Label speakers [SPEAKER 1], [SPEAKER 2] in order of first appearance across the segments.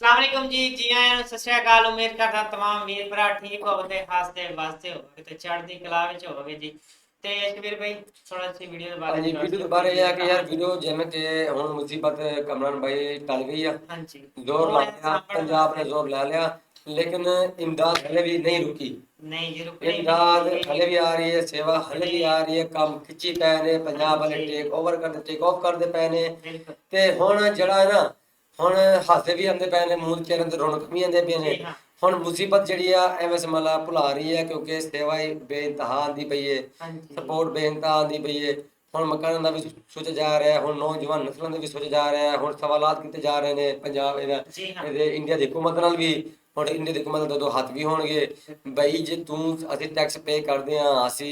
[SPEAKER 1] ਅਸਲਾਮੁਅਲੈਕੁਮ ਜੀ ਜੀ ਆਇਆਂ ਨੂੰ ਸਤਿ ਸ਼੍ਰੀ ਅਕਾਲ। ਉਮੀਦ ਕਰਦਾ ਤਮਾਮ ਵੀਰ ਭਰਾ ਠੀਕ ਹੋਵੋਗੇ ਹੱਸਦੇ ਵਸਦੇ ਹੋਵੋਗੇ ਤੇ ਚੜ੍ਹਦੀ ਕਲਾ ਵਿੱਚ ਹੋਵੋਗੇ ਜੀ। ਤੇ ਸ਼ਬੀਰ ਭਾਈ ਥੋੜਾ ਜਿਹੀ ਵੀਡੀਓ ਦੇ ਬਾਰੇ
[SPEAKER 2] ਹਾਂਜੀ ਵੀਡੀਓ ਦੇ ਬਾਰੇ ਇਹ ਆ ਕਿ ਯਾਰ ਵੀਡੀਓ ਜਿਵੇਂ ਕਿ ਹੁਣ ਮੁਸੀਬਤ ਕਮਰਾਨ ਭਾਈ ਟਲ ਗਈ ਆ।
[SPEAKER 1] ਹਾਂਜੀ।
[SPEAKER 2] ਜ਼ੋਰ ਲਾ ਲਿਆ ਪੰਜਾਬ ਨੇ ਜ਼ੋਰ ਲਾ ਲਿਆ ਲੇਕਿਨ ਇਮਦਾਦ ਹਲੇ ਵੀ ਨਹੀਂ ਰੁਕੀ।
[SPEAKER 1] ਨਹੀਂ ਜੀ ਰੁਕਣੀ
[SPEAKER 2] ਇਮਦਾਦ ਹਲੇ ਵੀ ਆ ਰਹੀ ਹੈ ਸੇਵਾ ਹਲੇ ਵੀ ਆ ਰਹੀ ਹੈ ਕੰਮ ਖਿੱਚੀ ਪਏ ਨੇ ਪੰਜਾਬ ਵਾਲੇ ਟੇਕ ਓਵਰ ਕਰਦੇ ਟੇਕ ਆਫ ਕਰਦੇ ਪਏ ਨੇ। ਤੇ ਹੁਣ ਜਿਹੜਾ ਹੈ ਨਾ ਹੁਣ ਹਾਸੇ ਵੀ ਆਉਂਦੇ ਪਏ ਨੇ ਮੂੰਹ ਚਿਹਰੇ ਤੇ ਰੌਣਕ ਵੀ ਆਉਂਦੇ ਪਏ ਨੇ। ਹੁਣ ਮੁਸੀਬਤ ਜਿਹੜੀ ਆ ਐਵੇਂ ਸਮਲਾ ਭੁਲਾ ਰਹੀ ਹੈ ਕਿਉਂਕਿ ਸੇਵਾ ਹੀ ਬੇਇੰਤਹਾ ਆਂਦੀ ਪਈ ਹੈ ਸਪੋਰਟ ਬੇਨਤਾ ਆਂਦੀ ਪਈ ਹੈ ਹੁਣ ਮਕਾਨਾਂ ਦਾ ਵੀ ਸੋਚਿਆ ਜਾ ਰਿਹਾ ਹੈ ਹੁਣ ਨੌਜਵਾਨ ਨਸਲਾਂ ਦੇ ਵੀ ਸੋਚਿਆ ਜਾ ਰਿਹਾ ਹੈ ਹੁਣ ਸਵਾਲਾਤ ਕੀਤੇ ਜਾ ਰਹੇ ਨੇ ਪੰਜਾਬ ਇਹਦਾ ਇਹਦੇ ਇੰਡੀਆ ਦੀ ਹਕੂਮਤ ਨਾਲ ਵੀ ਹੁਣ ਇੰਡੀਆ ਦੀ ਹਕੂਮਤ ਦੇ ਦੋ ਹੱਥ ਵੀ ਹੋਣਗੇ। ਬਈ ਜੇ ਤੂੰ ਅਸੀਂ ਟੈਕਸ ਪੇ ਕਰਦੇ ਆ ਅਸੀਂ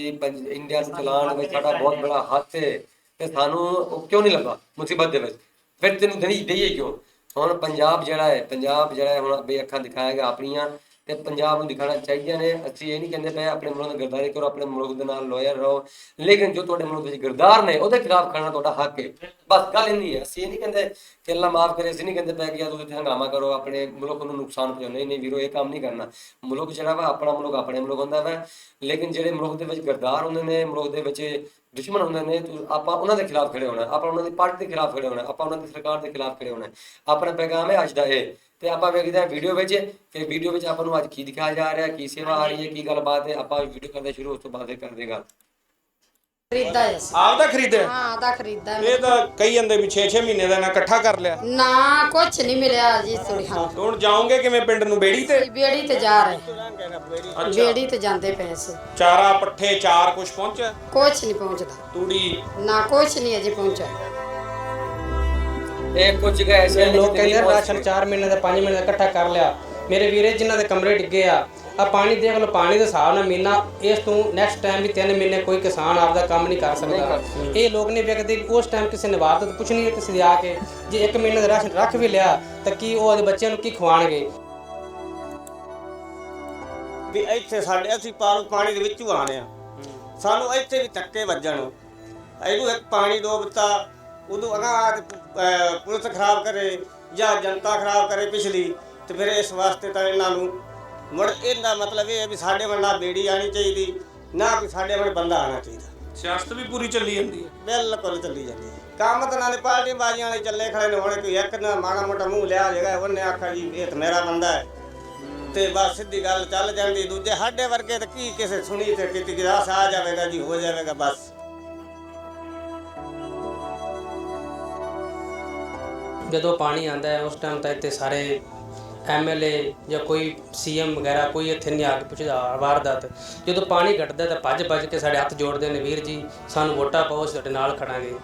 [SPEAKER 2] ਇੰਡੀਆ ਨੂੰ ਚਲਾਉਣ ਵਿੱਚ ਸਾਡਾ ਬਹੁਤ ਬੜਾ ਹੱਥ ਹੈ ਤੇ ਸਾਨੂੰ ਉਹ ਕਿਉਂ ਨਹੀਂ ਲੱਗਾ ਮੁਸੀਬਤ ਦੇ ਵਿੱਚ? ਫਿਰ ਤੈਨੂੰ ਦੇਣੀ ਦਈਏ ਕਿਉਂ? ਹੁਣ ਪੰਜਾਬ ਜਿਹੜਾ ਹੈ ਪੰਜਾਬ ਜਿਹੜਾ ਹੈ ਹੁਣ ਬੇ ਅੱਖਾਂ ਦਿਖਾਏਗਾ ਆਪਣੀਆਂ। ਤੇ ਪੰਜਾਬ ਨੂੰ ਦਿਖਾਣਾ ਚਾਹੀਦਾ ਨੇ। ਅਸੀਂ ਇਹ ਨਹੀਂ ਕਹਿੰਦੇ ਪਏ ਆਪਣੇ ਮੁਲਕ ਦੀ ਗਰਦਾਰੀ ਕਰੋ, ਆਪਣੇ ਮੁਲਕ ਦੇ ਨਾਲ ਲੋਇਰ ਰਹੋ। ਲੇਕਿਨ ਜੋ ਤੁਹਾਡੇ ਮੁਲਕ ਵਿੱਚ ਗਰਦਾਰ ਨੇ, ਉਹਦੇ ਖਿਲਾਫ ਖੜਨਾ ਤੁਹਾਡਾ ਹੱਕ ਹੈ। ਬਸ ਗੱਲ ਇੰਨੀ ਹੈ, ਅਸੀਂ ਇਹ ਨਹੀਂ ਕਹਿੰਦੇ ਕਿ ਅੱਲਾ ਮਾਫ ਕਰੇ, ਅਸੀਂ ਨਹੀਂ ਕਹਿੰਦੇ ਪਏ ਕਿ ਯਾਰ ਤੁਸੀਂ ਹੰਗਾਮਾ ਕਰੋ, ਆਪਣੇ ਮੁਲਕ ਨੂੰ ਨੁਕਸਾਨ ਪਹੁੰਚਾਓ ਨਹੀਂ ਨਹੀਂ ਵੀਰੋ, ਇਹ ਕੰਮ ਨਹੀਂ ਕਰਨਾ। ਮੁਲਕ ਜਿਹੜਾ ਵਾ, ਆਪਣਾ ਮੁਲਕ ਆਪਣੇ ਮੁਲਕ ਹੁੰਦਾ ਵਾ। ਲੇਕਿਨ ਜਿਹੜੇ ਮੁਲਕ ਦੇ ਵਿੱਚ ਗਰਦਾਰ ਹੁੰਦੇ ਨੇ, ਮੁਲਕ ਦੇ ਵਿੱਚ ਦੁਸ਼ਮਣ ਹੁੰਦੇ ਨੇ ਆਪਾਂ ਉਹਨਾਂ ਦੇ ਖਿਲਾਫ ਖੜੇ ਹੋਣਾ ਆਪਾਂ ਉਹਨਾਂ ਦੀ ਪਾਰਟੀ ਦੇ ਖਿਲਾਫ ਖੜੇ ਹੋਣਾ ਆਪਾਂ ਉਹਨਾਂ ਦੀ ਸਰਕਾਰ ਦੇ ਖਿਲਾਫ ਖੜੇ ਹੋਣਾ ਆਪਣਾ ਪੈਗਾਮ ਹੈ ਅੱਜ ਦਾ ਇਹ। ਤੇ ਆਪਾਂ ਵੇਖਦੇ ਹਾਂ ਵੀਡੀਓ ਵਿੱਚ। ਕਿ ਵੀਡੀਓ ਵਿੱਚ ਆਪਾਂ ਨੂੰ ਅੱਜ ਕੀ ਦਿਖਾਇਆ ਜਾ ਰਿਹਾ ਕੀ ਸੇਵਾ ਆ ਰਹੀ ਹੈ ਕੀ ਗੱਲਬਾਤ ਹੈ ਆਪਾਂ ਵੀਡੀਓ ਕਰਦੇ ਸ਼ੁਰੂ ਉਸ ਤੋਂ ਬਾਅਦ ਇਹ ਕਰਦੇ ਗੱਲ।
[SPEAKER 3] ਖਰੀਦਾ ਹੈ। ਅਸੀਂ।
[SPEAKER 4] ਆਪ ਦਾ ਖਰੀਦਿਆ?
[SPEAKER 3] ਹਾਂ ਦਾ ਖਰੀਦਾ
[SPEAKER 4] ਇਹ ਤਾਂ ਕਈ ਜਾਂਦੇ ਵੀ 6-6 ਮਹੀਨੇ ਦਾ ਨਾ ਇਕੱਠਾ ਕਰ ਲਿਆ।
[SPEAKER 3] ਨਾ ਕੁਛ ਨਹੀਂ ਮਿਲਿਆ ਜੀ ਥੋੜੀ ਹਾਂ।
[SPEAKER 4] ਤੇ ਹੁਣ ਜਾਓਗੇ ਕਿਵੇਂ ਪਿੰਡ ਨੂੰ ਬੇੜੀ ਤੇ?
[SPEAKER 3] ਬੇੜੀ ਤੇ ਜਾ ਰਹੇ। ਬੇੜੀ ਤੇ ਜਾਂਦੇ ਪਏ ਸੀ।
[SPEAKER 4] ਚਾਰਾ ਪੱਠੇ ਚਾਰ ਕੁਛ ਪਹੁੰਚਿਆ?
[SPEAKER 3] ਕੁਛ ਨਹੀਂ ਪਹੁੰਚਦਾ।
[SPEAKER 4] ਤੂੜੀ?
[SPEAKER 3] ਨਾ ਕੁਛ ਨਹੀਂ ਅਜੇ ਪਹੁੰਚਿਆ।
[SPEAKER 2] ਇਹ ਕੁਝ ਜਗ੍ਹਾ ਐਸੇ ਨੇ
[SPEAKER 5] ਲੋਕ ਕਹਿੰਦੇ ਰਾਸ਼ਨ
[SPEAKER 2] ਪਹੁੰਚਦੇ।
[SPEAKER 5] 4 ਮਹੀਨੇ ਦਾ 5 ਮਹੀਨੇ ਦਾ ਇਕੱਠਾ ਕਰ ਲਿਆ। ਮੇਰੇ ਵੀਰੇ ਜਿਨ੍ਹਾਂ ਦੇ ਕਮਰੇ ਡਿੱਗੇ ਆ ਆ ਪਾਣੀ ਦੇਖ ਲਓ ਪਾਣੀ ਦੇ ਹਿਸਾਬ ਨਾਲ ਮਹੀਨਾ ਇਸ ਤੋਂ ਨੈਕਸਟ ਟਾਈਮ ਵੀ 3 ਮਹੀਨੇ ਕੋਈ ਕਿਸਾਨ ਆਪਦਾ ਕੰਮ ਨਹੀਂ ਕਰ ਸਕਦਾ। ਇਹ ਲੋਕ ਨੇ ਵੇਖਦੇ ਉਸ ਟਾਈਮ ਕਿਸੇ ਨੇ ਵਾਰਦਾਤ ਪੁੱਛ ਨਹੀਂ ਕਿਸੇ ਦੇ ਆ ਕੇ ਜੇ 1 ਮਹੀਨੇ ਦਾ ਰਾਸ਼ਨ ਰੱਖ ਵੀ ਲਿਆ ਤਾਂ ਕੀ ਉਹ ਆਪਣੇ ਬੱਚਿਆਂ ਨੂੰ ਕੀ ਖਵਾਣਗੇ?
[SPEAKER 6] ਵੀ ਇੱਥੇ ਸਾਡੇ ਅਸੀਂ ਪਾਰ ਪਾਣੀ ਦੇ ਵਿੱਚੋਂ ਆਣੇ ਆ। ਸਾਨੂੰ ਇੱਥੇ ਵੀ ਧੱਕੇ ਵੱਜਣ। ਇਹਨੂੰ ਇੱਕ ਪਾਣੀ ਡੋਬਤਾ ਉਦੋਂ ਅਗਾ ਪੁਲਿਸ ਖਰਾਬ ਕਰੇ ਜਾਂ ਜਨਤਾ ਖਰਾਬ ਕਰੇ ਪਿਛਲੀ ਤੇ ਫਿਰ ਇਸ ਵਾਸਤੇ ਤਾਂ ਇਹਨਾਂ ਨੂੰ ਮੁੜ ਇਹਦਾ ਮਤਲਬ ਇਹ ਹੈ ਵੀ ਸਾਡੇ ਵੱਲ ਨਾ ਬੇੜੀ ਆਣੀ ਚਾਹੀਦੀ ਨਾ ਕਿ ਸਾਡੇ ਵੱਲ ਬੰਦਾ ਆਣਾ ਚਾਹੀਦਾ।
[SPEAKER 4] ਸਿਆਸਤ ਵੀ ਪੂਰੀ ਚੱਲੀ ਜਾਂਦੀ ਹੈ।
[SPEAKER 6] ਬਿਲਕੁਲ ਚੱਲੀ ਜਾਂਦੀ ਹੈ। ਕੰਮ ਤਾਂ ਨਾਲੇ ਪਾਰਟੀ ਬਾਜ਼ੀਆਂ ਵਾਲੇ ਚੱਲੇ ਖੜੇ ਨੇ ਹੁਣ ਕੋਈ ਇੱਕ ਨਾ ਮਾੜਾ ਮੋਟਾ ਮੂੰਹ ਲਿਆ ਜਗਾ ਉਹਨੇ ਆਖਿਆ ਜੀ ਇਹ ਤਾਂ ਮੇਰਾ ਬੰਦਾ ਹੈ। ਤੇ ਬਸ ਸਿੱਧੀ ਗੱਲ ਚੱਲ ਜਾਂਦੀ ਦੂਜੇ ਸਾਡੇ ਵਰਗੇ ਤਾਂ ਕੀ ਕਿਸੇ ਸੁਣੀ ਤੇ ਕਿਤੇ ਗਿਰਾਸ ਆ ਜਾਵੇਗਾ ਜੀ ਹੋ ਜਾਵੇਗਾ ਬਸ।
[SPEAKER 5] ਜਦੋਂ ਪਾਣੀ ਆਂਦਾ ਹੈ ਉਸ ਟਾਈਮ ਤਾਂ ਇੱਥੇ ਸਾਰੇ ਐਮਐਲਏ ਜਾਂ ਕੋਈ ਸੀਐਮ ਵਗੈਰਾ ਕੋਈ ਇੱਥੇ ਨਹੀਂ ਆ ਕੇ ਪੁੱਛਦਾ ਵਾਰਦਾਤ। ਜਦੋਂ ਪਾਣੀ ਘਟਦਾ ਤਾਂ ਭੱਜ ਭੱਜ ਕੇ ਸਾਡੇ ਹੱਥ ਜੋੜਦੇ ਨੇ ਵੀਰ ਜੀ ਸਾਨੂੰ ਵੋਟਾਂ ਪਾਓ ਤੁਹਾਡੇ ਨਾਲ ਖੜਾਂਗੇ।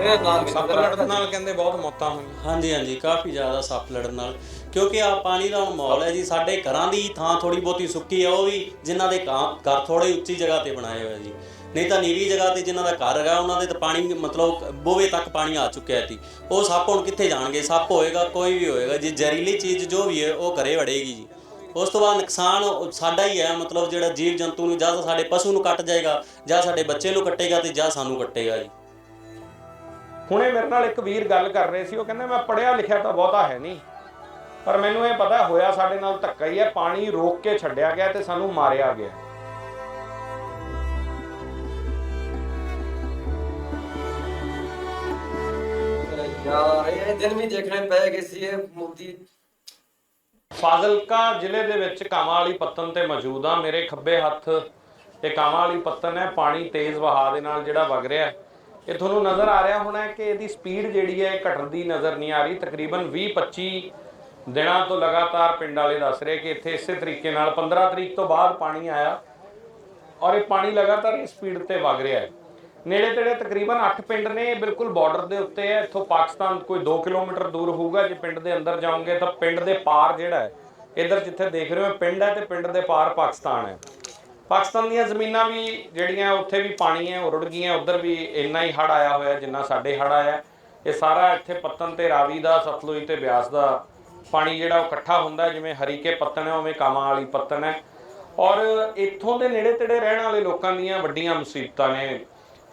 [SPEAKER 2] ਇਹ
[SPEAKER 4] ਸੱਪ ਲੜਨ ਨਾਲ ਕਹਿੰਦੇ ਬਹੁਤ ਮੌਤਾਂ ਹੋਈਆਂ।
[SPEAKER 7] ਹਾਂਜੀ ਹਾਂਜੀ ਕਾਫੀ ਜ਼ਿਆਦਾ ਸੱਪ ਲੜਨ ਨਾਲ। ਕਿਉਂਕਿ ਆ ਪਾਣੀ ਦਾ ਹੁਣ ਮਾਹੌਲ ਹੈ ਜੀ ਸਾਡੇ ਘਰਾਂ ਦੀ ਥਾਂ ਥੋੜੀ ਬਹੁਤੀ ਸੁੱਕੀ ਆ ਉਹ ਵੀ ਜਿਨ੍ਹਾਂ ਦੇ ਘਰ ਥੋੜੇ ਉੱਚੀ ਜਗ੍ਹਾ ਤੇ ਬਣਾਏ ਹੋਏ ਜੀ। ਨਹੀਂ ਤਾਂ ਨੀਵੀਂ ਜਗ੍ਹਾ ਤੇ ਜਿਨ੍ਹਾਂ ਦਾ ਘਰ ਹੈਗਾ, ਉਹਨਾਂ ਦੇ ਤਾਂ ਪਾਣੀ ਮਤਲਬ ਬੋਵੇ ਤੱਕ ਪਾਣੀ ਆ ਚੁੱਕਿਆ ਸੀ। ਉਹ ਸੱਪ ਹੁਣ ਕਿੱਥੇ ਜਾਣਗੇ? ਸੱਪ ਹੋਏਗਾ, ਕੋਈ ਵੀ ਹੋਏਗਾ, ਜੇ ਜ਼ਹਿਰੀਲੀ ਚੀਜ਼ ਜੋ ਵੀ ਹੈ, ਉਹ ਘਰੇ ਵੜੇਗੀ ਜੀ। ਉਸ ਤੋਂ ਬਾਅਦ ਨੁਕਸਾਨ ਸਾਡਾ ਹੀ ਹੈ, ਮਤਲਬ ਜਿਹੜਾ ਜੀਵ ਜੰਤੂ ਨੂੰ ਜਾਂ ਤਾਂ ਸਾਡੇ ਪਸ਼ੂ ਨੂੰ ਕੱਟ ਜਾਏਗਾ, ਜਾਂ ਸਾਡੇ ਬੱਚੇ ਨੂੰ ਕੱਟੇਗਾ ਤੇ ਜਾਂ ਸਾਨੂੰ ਕੱਟੇਗਾ ਜੀ।
[SPEAKER 4] ਹੁਣੇ ਮੇਰੇ ਨਾਲ ਇੱਕ ਵੀਰ ਗੱਲ ਕਰ ਰਹੇ ਸੀ, ਉਹ ਕਹਿੰਦੇ, ਮੈਂ ਪੜਿਆ ਲਿਖਿਆ ਤਾਂ ਬਹੁਤਾ ਹੈ ਨਹੀਂ, ਪਰ ਮੈਨੂੰ ਇਹ ਪਤਾ ਹੋਇਆ ਸਾਡੇ ਨਾਲ ਧੱਕਾ ਹੀ ਹੈ, ਪਾਣੀ ਰੋਕ ਕੇ ਛੱਡਿਆ ਗਿਆ ਤੇ ਸਾਨੂੰ ਮਾਰਿਆ ਗਿਆ।
[SPEAKER 2] ਯਾਰ ਇਹ ਦਿਨ ਵੀ ਦੇਖਣੇ ਪਏ ਕਿ ਸੀ ਇਹ ਮੋਦੀ।
[SPEAKER 4] ਫਾਜ਼ਿਲਕਾ ਜ਼ਿਲ੍ਹੇ ਦੇ ਵਿੱਚ ਕਾਮਾਂ ਵਾਲੀ ਪੱਤਨ ਤੇ ਮੌਜੂਦ ਆ। ਮੇਰੇ ਖੱਬੇ ਹੱਥ ਇਹ ਕਾਮਾਂ ਵਾਲੀ ਪੱਤਨ ਹੈ, ਪਾਣੀ ਤੇਜ਼ ਵਹਾਅ ਦੇ ਨਾਲ ਜਿਹੜਾ ਵਗ ਰਿਹਾ ਹੈ। ਇਹ ਤੁਹਾਨੂੰ ਨਜ਼ਰ ਆ ਰਿਹਾ ਹੋਣਾ ਕਿ ਇਹਦੀ ਸਪੀਡ ਜਿਹੜੀ ਹੈ ਘਟਦੀ ਨਜ਼ਰ ਨਹੀਂ ਆ ਰਹੀ। ਤਕਰੀਬਨ 20-25 ਦਿਨਾਂ ਤੋਂ ਲਗਾਤਾਰ ਪਿੰਡ ਵਾਲੇ ਦੱਸ ਰਹੇ ਕਿ ਇੱਥੇ ਇਸੇ ਤਰੀਕੇ ਨਾਲ 15 ਤਰੀਕ ਤੋਂ ਬਾਅਦ ਪਾਣੀ ਆਇਆ ਔਰ ਇਹ ਪਾਣੀ ਲਗਾਤਾਰ ਇਸ ਸਪੀਡ ਤੇ ਵਗ ਰਿਹਾ ਹੈ। ਨੇੜੇ ਤੇੜੇ ਤਕਰੀਬਨ 8 ਪਿੰਡ ਨੇ ਇਹ ਬਿਲਕੁਲ ਬਾਰਡਰ ਦੇ ਉੱਤੇ ਹੈ। ਇੱਥੋਂ ਪਾਕਿਸਤਾਨ ਕੋਈ 2 ਕਿਲੋਮੀਟਰ ਦੂਰ ਹੋਊਗਾ। ਜੇ ਪਿੰਡ ਦੇ ਅੰਦਰ ਜਾਓਗੇ ਤਾਂ ਪਿੰਡ ਦੇ ਪਾਰ ਜਿਹੜਾ ਹੈ, ਇਧਰ ਜਿੱਥੇ ਦੇਖ ਰਹੇ ਹੋ ਪਿੰਡ ਹੈ ਤੇ ਪਿੰਡ ਦੇ ਪਾਰ ਪਾਕਿਸਤਾਨ ਹੈ। ਪਾਕਿਸਤਾਨ ਦੀਆਂ ਜ਼ਮੀਨਾਂ ਵੀ ਜਿਹੜੀਆਂ, ਉੱਥੇ ਵੀ ਪਾਣੀ ਹੈ, ਉਹ ਰੁੜ ਗਈਆਂ। ਉਧਰ ਵੀ ਇੰਨਾ ਹੀ ਹੜ ਆਇਆ ਹੋਇਆ, ਜਿੰਨਾ ਸਾਡੇ ਹੜ ਆਇਆ। ਇਹ ਸਾਰਾ ਇੱਥੇ ਪੱਤਨ ਤੇ ਰਾਵੀ ਦਾ, ਸਤਲੁਜ ਤੇ ਬਿਆਸ ਦਾ ਪਾਣੀ ਜਿਹੜਾ ਉਹ ਇਕੱਠਾ ਹੁੰਦਾ ਜਿਵੇਂ ਹਰੀਕੇ ਪੱਤਨ ਹੈ, ਉਵੇਂ ਕਾਮਾਂ ਵਾਲੀ ਪੱਤਨ ਹੈ। ਔਰ ਇੱਥੋਂ ਦੇ ਨੇੜੇ ਤੇੜੇ ਰਹਿਣ ਵਾਲੇ ਲੋਕਾਂ ਦੀਆਂ ਵੱਡੀਆਂ ਮੁਸੀਬਤਾਂ ਨੇ।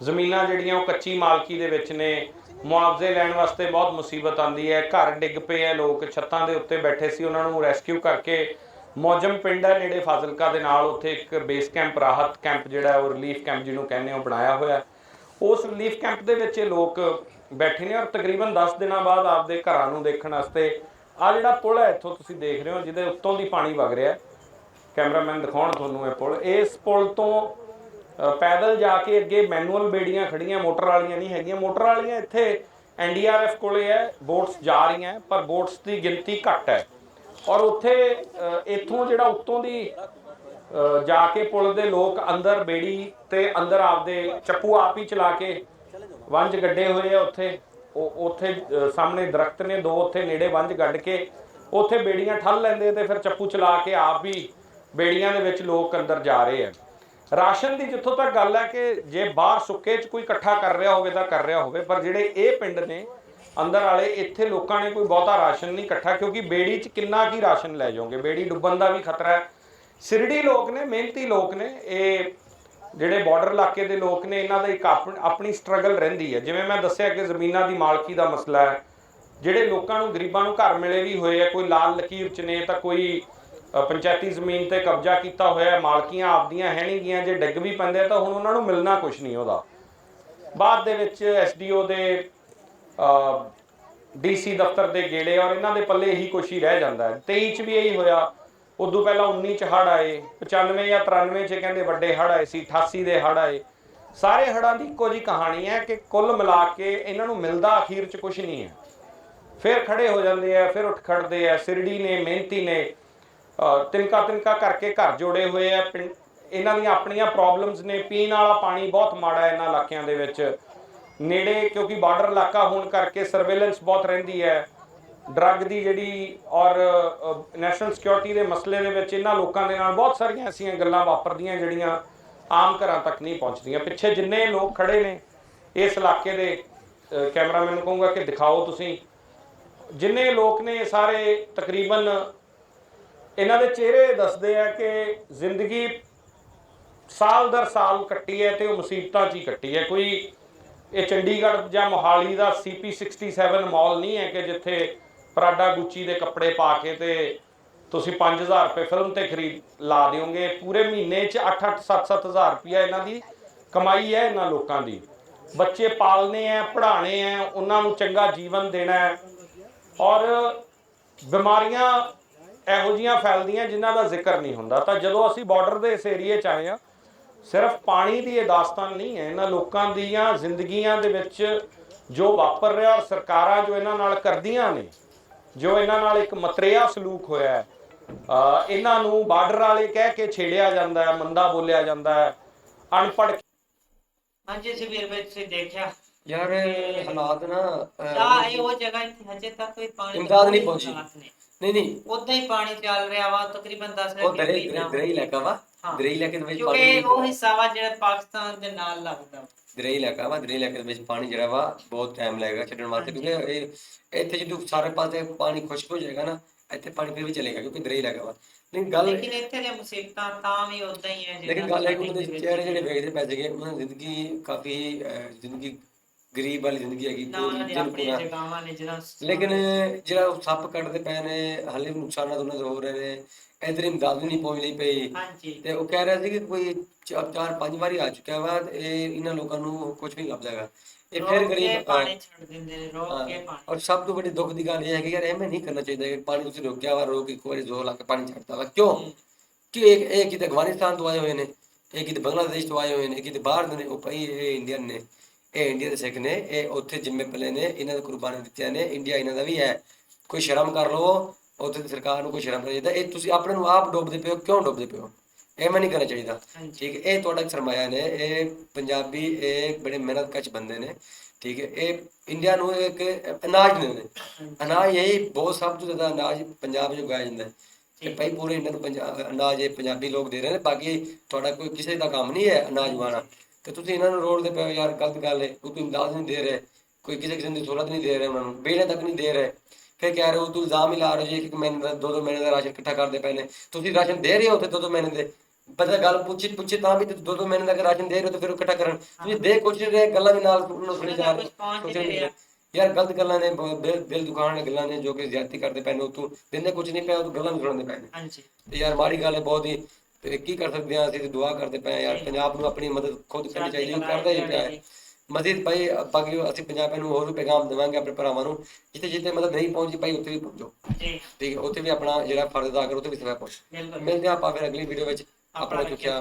[SPEAKER 4] ਜ਼ਮੀਨਾਂ ਜਿਹੜੀਆਂ ਉਹ ਕੱਚੀ ਮਾਲਕੀ ਦੇ ਵਿੱਚ ਨੇ। ਮੁਆਵਜ਼ੇ ਲੈਣ ਵਾਸਤੇ ਬਹੁਤ ਮੁਸੀਬਤ ਆਂਦੀ ਹੈ। ਘਰ ਡਿੱਗ ਪਏ ਹੈ ਲੋਕ, ਛੱਤਾਂ ਦੇ ਉੱਤੇ ਬੈਠੇ ਸੀ ਉਹਨਾਂ ਨੂੰ ਰੈਸਕਿਊ ਕਰਕੇ। ਮੌਜਮ ਪਿੰਡ ਹੈ ਨੇੜੇ ਫਾਜ਼ਿਲਕਾ ਦੇ ਨਾਲ, ਉੱਥੇ ਇੱਕ ਬੇਸ ਕੈਂਪ, ਰਾਹਤ ਕੈਂਪ ਜਿਹੜਾ ਉਹ ਰਿਲੀਫ ਕੈਂਪ ਜਿਹਨੂੰ ਕਹਿੰਦੇ ਆ, ਉਹ ਬਣਾਇਆ ਹੋਇਆ। ਉਸ ਰਿਲੀਫ ਕੈਂਪ ਦੇ ਵਿੱਚ ਇਹ ਲੋਕ ਬੈਠੇ ਨੇ ਔਰ ਤਕਰੀਬਨ 10 ਦਿਨਾਂ ਬਾਅਦ ਆਪਦੇ ਘਰਾਂ ਨੂੰ ਦੇਖਣ ਵਾਸਤੇ ਆ ਜਿਹੜਾ ਪੁਲ ਹੈ, ਇੱਥੋਂ ਤੁਸੀਂ ਦੇਖ ਰਹੇ ਹੋ, ਜਿਹਦੇ ਉੱਤੋਂ ਦੀ ਪਾਣੀ ਵਗ ਰਿਹਾ। ਹੈ ਕੈਮਰਾਮੈਨ ਦਿਖਾਉਣ ਤੁਹਾਨੂੰ ਇਹ ਪੁਲ। ਇਸ ਪੁਲ ਤੋਂ ਪੈਦਲ ਜਾ ਕੇ ਅੱਗੇ ਮੈਨੂਅਲ ਬੇੜੀਆਂ ਖੜੀਆਂ, ਮੋਟਰ ਵਾਲੀਆਂ ਨਹੀਂ ਹੈਗੀਆਂ। ਮੋਟਰ ਵਾਲੀਆਂ ਇੱਥੇ ਐਨਡੀਆਰਐਫ ਕੋਲੇ ਹੈ ਬੋਟਸ ਜਾ ਰਹੀਆਂ, ਪਰ ਬੋਟਸ ਦੀ ਗਿਣਤੀ ਘੱਟ ਹੈ ਔਰ ਉੱਥੇ ਇੱਥੋਂ ਜਿਹੜਾ ਉੱਤੋਂ ਦੀ ਜਾ ਕੇ ਪੁਲ ਦੇ ਲੋਕ ਅੰਦਰ ਬੇੜੀ ਤੇ ਅੰਦਰ ਆਪਦੇ ਚੱਪੂ ਆਪ ਹੀ ਚਲਾ ਕੇ ਵੰਜ ਗੱਡੇ ਹੋਏ ਆ ਉੱਥੇ। ਉਹ, ਉੱਥੇ ਸਾਹਮਣੇ ਦਰਖਤ ਨੇ, ਦੋ ਉੱਥੇ ਨੇੜੇ ਵੰਜ ਗੱਡ ਕੇ। ਉੱਥੇ ਬੇੜੀਆਂ ਠੱਲ ਲੈਂਦੇ ਤੇ ਫਿਰ ਚੱਪੂ ਚਲਾ ਕੇ ਆਪ ਵੀ ਬੇੜੀਆਂ ਦੇ ਵਿੱਚ ਲੋਕ ਅੰਦਰ ਜਾ ਰਹੇ ਆ। ਰਾਸ਼ਨ ਦੀ ਜਿੱਥੋਂ ਤੱਕ ਗੱਲ ਹੈ ਕਿ ਜੇ ਬਾਹਰ ਸੁੱਕੇ 'ਚ ਕੋਈ ਇਕੱਠਾ ਕਰ ਰਿਹਾ ਹੋਵੇ ਤਾਂ ਕਰ ਰਿਹਾ ਹੋਵੇ, ਪਰ ਜਿਹੜੇ ਇਹ ਪਿੰਡ ਨੇ, ਅੰਦਰ ਵਾਲੇ, ਇੱਥੇ ਲੋਕਾਂ ਨੇ ਕੋਈ ਬਹੁਤਾ ਰਾਸ਼ਨ ਨਹੀਂ ਇਕੱਠਾ, ਕਿਉਂਕਿ ਬੇੜੀ 'ਚ ਕਿੰਨਾ ਕੀ ਰਾਸ਼ਨ ਲੈ ਜਾਓਗੇ? ਬੇੜੀ ਡੁੱਬਣ ਦਾ ਵੀ ਖਤਰਾ ਹੈ। ਸਿਰੜੀ ਲੋਕ ਨੇ, ਮਿਹਨਤੀ ਲੋਕ ਨੇ, ਇਹ ਜਿਹੜੇ ਬਾਰਡਰ ਇਲਾਕੇ ਦੇ ਲੋਕ ਨੇ, ਇਹਨਾਂ ਦਾ ਇੱਕ ਆਪਣੀ ਸਟਰਗਲ ਰਹਿੰਦੀ ਹੈ। ਜਿਵੇਂ ਮੈਂ ਦੱਸਿਆ ਕਿ ਜ਼ਮੀਨਾਂ ਦੀ ਮਾਲਕੀ ਦਾ ਮਸਲਾ ਹੈ। ਜਿਹੜੇ ਲੋਕਾਂ ਨੂੰ, ਗਰੀਬਾਂ ਨੂੰ ਘਰ ਮਿਲੇ ਵੀ ਹੋਏ ਆ, ਕੋਈ ਲਾਲ ਲਕੀਰ ਚ ਨੇ ਤਾਂ ਕੋਈ ਪੰਚਾਇਤੀ ਜ਼ਮੀਨ ਤੇ ਕਬਜ਼ਾ ਕੀਤਾ ਹੋਇਆ ਹੈ, ਮਾਲਕੀਆਂ ਆਪਦੀਆਂ ਹੈ ਨਹੀਂ ਗੀਆਂ, ਜੇ ਡਿੱਗ ਵੀ ਪੈਂਦੇ ਤਾਂ ਹੁਣ ਉਹਨਾਂ ਨੂੰ ਮਿਲਣਾ ਕੁਝ ਨਹੀਂ ਉਹਦਾ। ਬਾਅਦ ਦੇ ਵਿੱਚ ਐਸਡੀਓ ਦੇ ਡੀਸੀ ਦਫ਼ਤਰ ਦੇ ਗੇੜੇ ਔਰ ਇਹਨਾਂ ਦੇ ਪੱਲੇ ਇਹੀ ਕੁਛ ਹੀ ਰਹਿ ਜਾਂਦਾ ਹੈ। 23 ਚ ਵੀ ਇਹੀ ਹੋਇਆ। ਉਦੋਂ ਪਹਿਲਾਂ 19 ਚ ਹੜ ਆਏ 95 ਜਾਂ 93 ਚ ਕਹਿੰਦੇ ਵੱਡੇ ਹੜ ਆਏ ਸੀ 88 ਦੇ ਹੜ ਆਏ। ਸਾਰੇ ਹੜਾਂ ਦੀ ਇੱਕੋ ਜੀ ਕਹਾਣੀ ਹੈ ਕਿ ਕੁੱਲ ਮਿਲਾ ਕੇ ਇਹਨਾਂ ਨੂੰ ਮਿਲਦਾ ਅਖੀਰ ਚ ਕੁਝ ਨਹੀਂ ਹੈ। ਫਿਰ ਖੜੇ ਹੋ ਜਾਂਦੇ ਆ, ਫਿਰ ਉੱਠ ਖੜਦੇ ਆ, ਸਿਰੜੀ ਨੇ, ਮਿਹਨਤੀ ਨੇ ਅਹ ਤਿਨਕਾ ਤਿਨਕਾ ਕਰਕੇ ਘਰ ਜੋੜੇ ਹੋਏ ਆ। ਪਿੰਡ- ਇਹਨਾਂ ਦੀਆਂ ਆਪਣੀਆਂ ਪ੍ਰੋਬਲਮਸ ਨੇ। ਪੀਣ ਵਾਲਾ ਪਾਣੀ ਬਹੁਤ ਮਾੜਾ ਹੈ ਇਹਨਾਂ ਇਲਾਕਿਆਂ ਦੇ ਵਿੱਚ। ਨੇੜੇ ਕਿਉਂਕਿ ਬਾਰਡਰ ਇਲਾਕਾ ਹੋਣ ਕਰਕੇ ਸਰਵੇਲੈਂਸ ਬਹੁਤ ਰਹਿੰਦੀ ਹੈ। ਡਰੱਗ ਦੀ ਜਿਹੜੀ ਔਰ ਨੈਸ਼ਨਲ ਸਿਕਿਉਰਿਟੀ ਦੇ ਮਸਲੇ ਦੇ ਵਿੱਚ ਇਹਨਾਂ ਲੋਕਾਂ ਦੇ ਨਾਲ ਬਹੁਤ ਸਾਰੀਆਂ ਐਸੀਆਂ ਗੱਲਾਂ ਵਾਪਰਦੀਆਂ ਜਿਹੜੀਆਂ ਆਮ ਘਰਾਂ ਤੱਕ ਨਹੀਂ ਪਹੁੰਚਦੀਆਂ। ਪਿੱਛੇ ਜਿੰਨੇ ਲੋਕ ਖੜੇ ਨੇ ਇਸ ਇਲਾਕੇ ਦੇ ਕੈਮਰਾਮੈਨ ਨੂੰ ਕਹੂੰਗਾ ਕਿ ਦਿਖਾਓ ਤੁਸੀਂ। ਜਿੰਨੇ ਲੋਕ ਨੇ ਸਾਰੇ ਤਕਰੀਬਨ ਇਹਨਾਂ ਦੇ ਚਿਹਰੇ ਦੱਸਦੇ ਆ ਕਿ ਜ਼ਿੰਦਗੀ ਸਾਲ ਦਰ ਸਾਲ ਕੱਟੀ ਹੈ ਤੇ ਉਹ ਮੁਸੀਬਤਾਂ 'ਚ ਹੀ ਕੱਟੀ ਹੈ। ਕੋਈ ਇਹ ਚੰਡੀਗੜ੍ਹ ਜਾਂ ਮੋਹਾਲੀ ਦਾ CP67 ਮਾਲ ਨਹੀਂ ਹੈ ਕਿ ਜਿੱਥੇ ਪ੍ਰਾਡਾ ਗੁੱਚੀ ਦੇ ਕੱਪੜੇ ਪਾ ਕੇ ਤੇ ਤੁਸੀਂ 5000 ਰੁਪਏ ਫਿਲਮ ਤੇ ਖਰੀਦ ਲਾ ਦਿਓਗੇ। ਪੂਰੇ ਮਹੀਨੇ 'ਚ 8-8 7-7 ਹਜ਼ਾਰ ਰੁਪਇਆ ਇਹਨਾਂ ਦੀ ਕਮਾਈ ਹੈ ਇਹਨਾਂ ਲੋਕਾਂ ਦੀ। ਬੱਚੇ ਪਾਲਨੇ ਆ ਪੜ੍ਹਾਣੇ ਆ ਉਹਨਾਂ ਨੂੰ ਚੰਗਾ ਜੀਵਨ ਦੇਣਾ ਹੈ ਔਰ ਬਿਮਾਰੀਆਂ ਇਹੋ ਜੀਆਂ ਫੈਲਦੀਆਂ ਜਿਨ੍ਹਾਂ ਦਾ ਜ਼ਿਕਰ ਨਹੀਂ ਹੁੰਦਾ। ਤਾਂ ਜਦੋਂ ਅਸੀਂ ਬਾਰਡਰ ਦੇ ਇਸ ਏਰੀਏ 'ਚ ਆਏ ਆ ਸਿਰਫ ਪਾਣੀ ਦੀ ਇਹ ਦਾਸਤਾਨ ਨਹੀਂ ਹੈ, ਇਹਨਾਂ ਲੋਕਾਂ ਦੀਆਂ ਜ਼ਿੰਦਗੀਆਂ ਦੇ ਵਿੱਚ ਜੋ ਵਾਪਰ ਰਿਹਾ ਔਰ ਸਰਕਾਰਾਂ ਜੋ ਇਹਨਾਂ ਨਾਲ ਕਰਦੀਆਂ ਨੇ, ਜੋ ਇਹਨਾਂ ਨਾਲ ਇੱਕ ਮਤਰੇਆ ਸਲੂਕ ਹੋਇਆ ਹੈ ਇਹਨਾਂ ਨੂੰ ਬਾਰਡਰ ਵਾਲੇ ਕਹਿ ਕੇ ਛੇੜਿਆ ਜਾਂਦਾ ਹੈ, ਮੰਦਾ ਬੋਲਿਆ ਜਾਂਦਾ ਹੈ, ਅਨਪੜ੍ਹ
[SPEAKER 1] ਹਾਂਜੀ ਸ਼ਬੀਰ ਭਾਈ ਤੁਸੀਂ ਦੇਖਿਆ।
[SPEAKER 2] ਯਾਰ ਇਹ ਹਾਲਾਤ ਨਾ
[SPEAKER 1] ਤਾਂ ਇਹ ਉਹ ਜਗ੍ਹਾ ਇੱਥੇ ਹਜੇ ਤੱਕ ਕੋਈ ਪਾਣੀ
[SPEAKER 2] ਇਮਦਾਦ ਨਹੀਂ ਪਹੁੰਚੀ।
[SPEAKER 1] ਨਹੀਂ।
[SPEAKER 2] ਨਹੀਂ।
[SPEAKER 1] ਉੱਦਾਂ ਹੀ ਪਾਣੀ ਚੱਲ ਰਿਹਾ ਵਾ ਤਕਰੀਬਨ 10
[SPEAKER 2] ਉਹ ਦਰੇ ਦਰੇ ਇਲਾਕਾ ਵਾ। ਦਰੇ ਇਲਾਕੇ ਦੇ ਵਿੱਚ
[SPEAKER 1] ਕਿਉਂਕਿ
[SPEAKER 2] ਪਾਣੀ
[SPEAKER 1] ਉਹ ਹਿੱਸਾ ਵਾ ਜਿਹੜਾ ਪਾਕਿਸਤਾਨ ਦੇ ਨਾਲ ਲੱਗਦਾ।
[SPEAKER 2] ਦਰੇ ਇਲਾਕਾ ਵਾ ਦਰੇ ਇਲਾਕੇ ਦੇ ਵਿੱਚ ਪਾਣੀ ਜਿਹੜਾ ਵਾ ਬਹੁਤ ਟਾਈਮ ਲੱਗੇਗਾ ਛੱਡਣ ਵਾਸਤੇ। ਕਿਉਂਕਿ ਇਹ ਇੱਥੇ ਜਦੋਂ ਸਾਰੇ ਪਾਸੇ ਪਾਣੀ ਖੁਸ਼ਕ ਹੋ ਜਾਏਗਾ ਨਾ ਇੱਥੇ ਪਾਣੀ ਫਿਰ ਵੀ ਚੱਲੇਗਾ ਕਿਉਂਕਿ ਦਰੇ ਇਲਾਕਾ ਵਾ। ਲੇਕਿਨ ਗੱਲ
[SPEAKER 1] ਲੇਕਿਨ ਇੱਥੇ ਦੀਆਂ ਮੁਸੀਬਤਾਂ ਤਾਂ ਵੀ ਉਦਾਂ ਹੀ ਹੈ
[SPEAKER 2] ਲੇਕਿਨ ਗੱਲ ਹੈ ਕਿ ਚਿਹਰੇ ਜਿਹੜੇ ਵੇਖਦੇ ਪੈ ਜਗੇ ਉਹਨਾਂ ਦੀ ਜ਼ਿੰਦਗੀ ਕਾਫੀ ਜ਼ਿੰਦਗੀ ਗਰੀਬ ਵਾਲੀ ਜ਼ਿੰਦਗੀ ਹੈਗੀ
[SPEAKER 1] ਨਾ ਉਹਨਾਂ ਦੀ
[SPEAKER 2] ਜਿਹਨੂੰ
[SPEAKER 1] ਆਪਣੀ
[SPEAKER 2] ਪੂਰਾ-
[SPEAKER 1] ਜਗ੍ਹਾਵਾਂ ਨੇ ਜਿਹੜਾ
[SPEAKER 2] ਲੇਕਿਨ ਜਿਹੜਾ ਸੱਪ ਕੱਟਦੇ ਪਏ ਨੇ ਹਾਲੇ ਵੀ ਨੁਕਸਾਨਾਂ ਉਹਨਾਂ ਦੇ ਹੋ ਰਹੇ ਨੇ। ਇਧਰ ਇਮਦਾਦ ਵੀ ਨਹੀਂ ਪਹੁੰਚਦੀ ਪਈ
[SPEAKER 1] ਹਾਂਜੀ।
[SPEAKER 2] ਤੇ ਉਹ ਕਹਿ ਰਿਹਾ ਸੀ ਕਿ ਕੋਈ ਚਾ- ਚਾਰ ਪੰਜ ਵਾਰੀ ਆ ਚੁੱਕਿਆ ਵਾ ਤੇ ਇਹ ਇਹਨਾਂ ਲੋਕਾਂ ਨੂੰ ਕੁਝ ਵੀ ਲੱਭਦਾ ਹੈਗਾ। ਇਹ ਫਿਰ
[SPEAKER 1] ਰੋਕ ਕੇ
[SPEAKER 2] ਗਰੀਬ
[SPEAKER 1] ਪਾਣੀ ਛੱਡ ਦਿੰਦੇ ਨੇ ਰੋਕ ਕੇ ਪਾਣੀ।
[SPEAKER 2] ਔਰ ਸਭ ਤੋਂ ਵੱਡੀ ਦੁੱਖ ਦੀ ਗੱਲ ਇਹ ਹੈ ਕਿ ਯਾਰ ਐਵੇਂ ਨਹੀਂ ਕਰਨਾ ਚਾਹੀਦਾ ਕਿ ਪਾਣੀ ਤੁਸੀਂ ਰੋਕਿਆ ਵਾ ਰੋਕ ਇੱਕ ਵਾਰੀ ਜ਼ੋਰ ਲਾ ਕੇ ਪਾਣੀ ਛੱਡਦਾ ਵਾ। ਕਿਉਂ? ਕਿ ਇਹ ਇਹ ਕਿਤੇ ਅਫਗਾਨਿਸਤਾਨ ਤੋਂ ਆਏ ਹੋਏ ਨੇ ਇਹ ਕਿਤੇ ਬੰਗਲਾਦੇਸ਼ ਤੋਂ ਆਏ ਹੋਏ ਨੇ ਕਿਤੇ ਬਾਹਰ ਦੇ ਨੇ ਉਹ ਭਾਈ ਇਹ ਇੰਡੀਅਨ ਨੇ। ਇਹ ਇੰਡੀਆ ਦੇ ਸਿੱਖ ਨੇ ਇਹ ਉੱਥੇ ਜਿੰਮੇ ਪਲੇ ਨੇ ਇਹਨਾਂ ਦੇ ਕੁਰਬਾਨੀ ਦਿੱਤੀਆਂ ਨੇ ਇੰਡੀਆ ਇਹਨਾਂ ਦਾ ਵੀ ਹੈ। ਕੋਈ ਸ਼ਰਮ ਕਰ ਲਓ ਉੱਥੇ ਦੀ ਸਰਕਾਰ ਨੂੰ ਕੋਈ ਸ਼ਰਮ ਨਹੀਂ ਚਾਹੀਦਾ ਇਹ ਤੁਸੀਂ ਆਪਣੇ ਨੂੰ ਆਪ ਡੋਬਦੇ ਪਿਓ ਕਿਉਂ ਡੋਬਦੇ ਪਿਓ ਐਵੇਂ ਨਹੀਂ ਕਰਨਾ ਚਾਹੀਦਾ। ਠੀਕ ਹੈ ਇਹ ਤੁਹਾਡਾ ਸਰਮਾਇਆ ਨੇ ਇਹ ਪੰਜਾਬੀ ਇਹ ਬੜੇ ਮਿਹਨਤਕਸ਼ ਬੰਦੇ ਨੇ। ਠੀਕ ਹੈ ਇਹ ਇੰਡੀਆ ਨੂੰ ਇੱਕ ਅਨਾਜ ਦਿੰਦੇ ਨੇ। ਅਨਾਜ ਇਹ ਬਹੁਤ ਸਭ ਤੋਂ ਜ਼ਿਆਦਾ ਅਨਾਜ ਪੰਜਾਬ 'ਚ ਉਗਾਇਆ ਜਾਂਦਾ ਹੈ। ਤੇ ਭਾਈ ਪੂਰੇ ਇੰਡੀਆ ਨੂੰ ਪੰਜਾਬ ਅਨਾਜ ਇਹ ਪੰਜਾਬੀ ਲੋਕ ਦੇ ਰਹੇ ਨੇ ਬਾਕੀ ਤੁਹਾਡਾ ਕੋਈ ਕਿਸੇ ਦਾ ਕੰਮ ਨਹੀਂ ਹੈ ਅਨਾਜ ਉਗਾਉਣਾ। ਤੇ ਤੁਸੀਂ ਇਹਨਾਂ ਨੂੰ ਰੋਲ ਦੇ ਪਏ ਹੋ ਯਾਰ ਗਲਤ ਗੱਲ ਹੈ ਕੋਈ ਇਮਦਾਦ ਨਹੀਂ ਦੇ ਰਹੇ ਕੋਈ ਕਿਸੇ ਕਿਸਮ ਦੀ ਸਹੂਲਤ ਨਹੀਂ ਦੇ ਰਹੇ ਉਹਨਾਂ ਨੂੰ ਬੇੜੇ ਤੱਕ ਨਹੀਂ ਦੇ ਰਹੇ। ਫਿਰ ਕਹਿ ਰਹੇ ਹੋ ਤੂੰ ਇਲਜ਼ਾਮ ਹੀ ਲਾ ਰਹੇ ਕਿ ਮਹੀਨੇ ਦਾ ਦੋ ਮਹੀਨੇ ਦਾ ਰਾਸ਼ਨ ਇਕੱਠਾ ਕਰਦੇ ਪਏ ਨੇ। ਤੁਸੀਂ ਰਾਸ਼ਨ ਦੇ ਰਹੇ ਹੋ ਤੇ ਦੋ ਦੋ ਮਹੀਨੇ ਦੇ ਪਤਾ ਗੱਲ ਪੁੱਛੀ ਪੁੱਛੇ ਤਾਂ ਵੀ ਤੇ ਦੋ ਦੋ ਮਹੀਨੇ ਦਾ ਰਾਸ਼ਨ ਦੇ ਰਹੇ ਹੋ ਤਾਂ ਫਿਰ ਉਹ ਇਕੱਠਾ ਕਰਨ। ਤੁਸੀਂ ਦੇ ਕੁਛ ਨਹੀਂ ਰਹੇ ਗੱਲਾਂ ਵੀ ਨਾਲ ਉਹਨੂੰ ਸੁਣੀ ਜਾ ਰਹੇ ਯਾਰ ਗਲਤ ਗੱਲਾਂ ਨੇ ਦਿਲ ਦੁਖਾਉਣ ਵਾਲੀਆਂ ਗੱਲਾਂ ਨੇ ਜੋ ਕਿ ਜ਼ਿਆਦਤੀ ਕਰਦੇ ਪਏ ਨੇ ਤੂੰ ਦਿੰਦੇ ਕੁਝ ਨਹੀਂ ਪਿਆ ਉਹ ਗੱਲਾਂ ਵੀ ਸੁਣਾਉਂਦੇ ਪਏ ਨੇ।
[SPEAKER 1] ਹਾਂਜੀ।
[SPEAKER 2] ਤੇ ਯਾਰ ਮਾੜੀ ਗੱਲ ਹੈ ਬਹੁਤ ਹੀ ਤੇ ਕੀ ਕਰ ਸਕਦੇ ਆ ਅਸੀਂ ਤੇ ਦੁਆ ਕਰਦੇ ਪਏ ਯਾਰ ਪੰਜਾਬ ਨੂੰ ਆਪਣੀ ਮਦਦ ਖੁਦ ਕਰਨੀ ਚਾਹੀਦੀ ਹੈ ਕਰਦਾ ਹੀ। ਪਿਆ ਹੈ ਮਜ਼ੀਦ ਭਾਈ ਬਾਕੀ ਅਸੀਂ ਪੰਜਾਬੀਆਂ ਨੂੰ ਹੋਰ ਵੀ ਪੈਗਾਮ ਦੇਵਾਂਗੇ ਆਪਣੇ ਭਰਾਵਾਂ ਨੂੰ। ਜਿੱਥੇ ਜਿੱਥੇ ਮਦਦ ਨਹੀਂ ਪਹੁੰਚੀ ਭਾਈ ਉੱਥੇ ਵੀ ਪਹੁੰਚੋ
[SPEAKER 1] ਜੀ।
[SPEAKER 2] ਠੀਕ ਹੈ ਉੱਥੇ ਵੀ ਆਪਣਾ ਜਿਹੜਾ ਫਰਜ਼ ਅਦਾ ਕਰੋ ਉੱਥੇ ਵੀ ਸਮਾਂ ਪਹੁੰਚ ਮਿਲਦੇ ਆਪਾਂ ਫਿਰ ਅਗਲੀ ਵੀਡੀਓ ਵਿੱਚ। ਆਪਣਾ
[SPEAKER 1] ਆਪਣਾ
[SPEAKER 2] ਚੁੱਕਿਆ